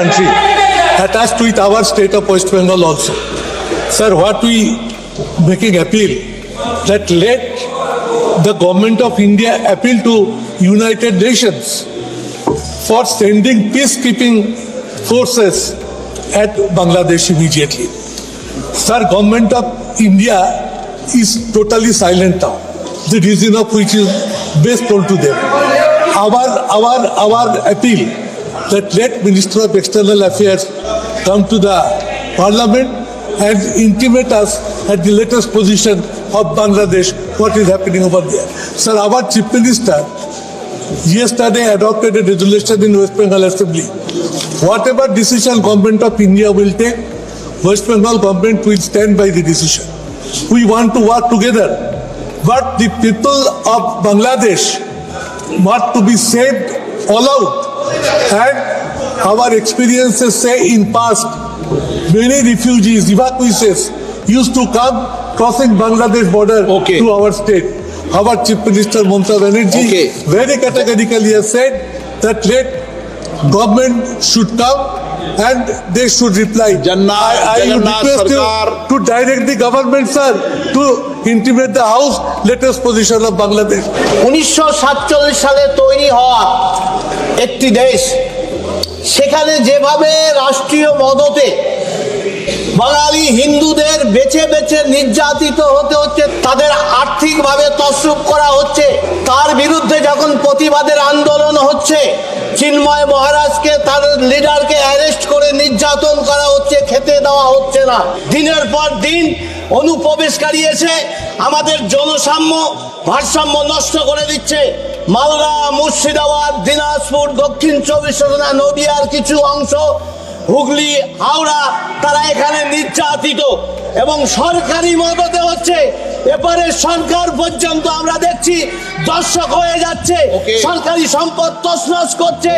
country attached with our state of West Bengal also. Sir, what we making appeal that let the government of India appeal to United Nations for sending peacekeeping forces at Bangladesh immediately. Sir, government of India is totally silent now. The reason of which is based on to them. Our our our appeal that let Minister of External Affairs come to the Parliament and intimate us at the latest position of Bangladesh what is happening over there. Sir, our Chief Minister yesterday adopted a resolution in West Bengal Assembly. Whatever decision government of India will take, West Bengal government will stand by the decision. We want to work together. But the people of Bangladesh want to be saved all out. And our experiences say in past, many refugees, evacuees used to come crossing Bangladesh border Okay. to our state. Our Chief Minister Mamata Banerjee Okay. very categorically has said that let government should come and they should reply. Jannah- I, I Jagannath request Sarkar- you to direct the government, sir, to intimate the House latest position of Bangladesh. উনিশশো সাতচল্লিশ সালে তৈরি হওয়া একটি দেশ সেখানে যেভাবে রাষ্ট্রীয় মদতে বাঙালি হিন্দুদের বেছে বেছে নির্যাতিত হতে হচ্ছে তাদের আর্থিকভাবে তসরুপ করা হচ্ছে তার বিরুদ্ধে যখন প্রতিবাদের আন্দোলন হচ্ছে চিন্ময় মহারাজকে, তার লিডারকে অ্যারেস্ট করে নির্যাতন করা হচ্ছে, খেতে দেওয়া হচ্ছে না। দিনের পর দিন অনুপ্রবেশকারী এসে আমাদের জনসাম্য ভারসাম্য নষ্ট করে দিচ্ছে। মালদা, মুর্শিদাবাদ, দিনাজপুর, দক্ষিণ চব্বিশ পরগনা, নদিয়ার কিছু অংশ, হুগলি, হাওড়া, তারা এখানে নির্যাতিত এবং সরকারি মদতে হচ্ছে। এবারে সরকার পর্যন্ত আমরা দেখছি দর্শক হয়ে যাচ্ছে। সরকারি সম্পদ তছনছ করছে।